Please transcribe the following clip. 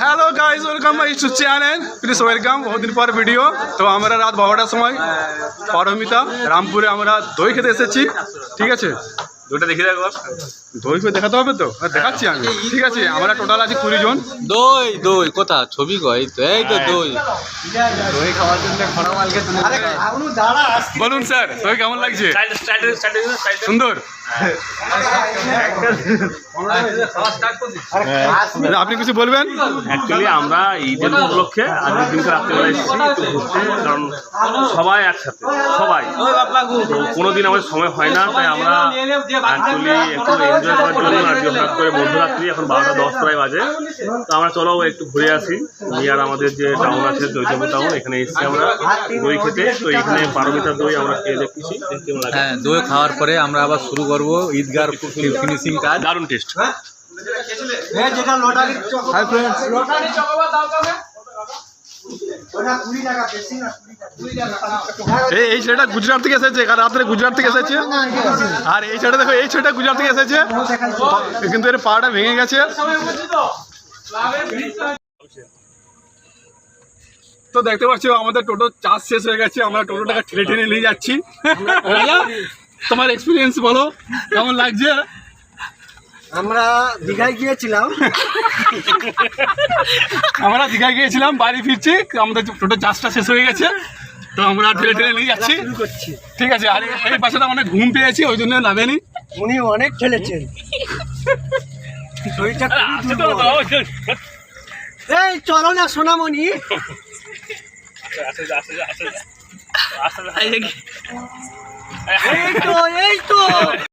Hello guys welcome my YouTube channel please welcome বহুদিন পর video তো আমরা রাত বারোটার সময় পারমিতা রামপুরে আমরা দই খেতে এসেছি। ঠিক আছে? দুটো দেখি দেখো দই করে দেখাতে হবে তো? হ্যাঁ, দেখাচ্ছি আমি। ঠিক আছে আমরা টোটাল আছি কুড়ি জন। দই দই কোথা? ছবি এই তো এই তো দই। বলুন স্যার দই কেমন লাগছে? সুন্দর। আপনি কিছু বলবেন? অ্যাকচুয়ালি আমরা ঈদের উপলক্ষে আজকের দিনকে রাত্রেবেলা এসেছি একটু ঘুরতে কারণ সবাই একসাথে সবাই। কোনোদিন আমাদের সময় হয় না তাই আমরা অ্যাকচুয়ালি একটু এনজয় করার জন্য আর কি হঠাৎ করে মধ্যরাত্রি এখন বারোটা দশ প্রায় বাজে। তো আমরা চলো একটু ঘুরে আসি। নিয়ার আমাদের যে টাউন আছে দৈতব্য টাউন এখানে এসেছি আমরা দই খেতে। তো এখানে পারমিতা দই আমরা খেয়ে দেখতেছি দেখতে কেমন লাগে? হ্যাঁ দই খাওয়ার পরে আমরা আবার শুরু করব ঈদগার ফিনিশিং কাজ। দারুণ টেস্ট হ্যাঁ যেটা লটারি হাই ফ্রেন্ডস এই এই ছেলেটা গুজরাট থেকে এসেছে কাল রাত্রে গুজরাট থেকে এসেছে। আর এই ছেলেটা দেখো এই ছেলেটা গুজরাট থেকে এসেছে। কিন্তু এর পাটা ভেঙে গেছে। তো দেখতে পাচ্ছ আমাদের টোটো চার্জ শেষ হয়ে গেছে আমরা টোটোটাকে ঠেলে ঠেলে নিয়ে যাচ্ছি। তোমার এক্সপিরিয়েন্স বলো কেমন লাগছে? আমরা দীঘায় গিয়েছিলাম। আমরা দীঘায় গিয়েছিলাম বাড়ি ফিরছি আমাদের টোটো চাষটা শেষ হয়ে গেছে। তো আমরা ঠেলে ঠেলে নিয়ে যাচ্ছি। শুরু করছি। ঠিক আছে আর এই- পাশে অনেক ঘুম পেয়েছি ওই জন্য নামেনি। উনি অনেক ঠেলেছেন। দুর্বল। এই চলো না সোনামণি। এই তো এই তো।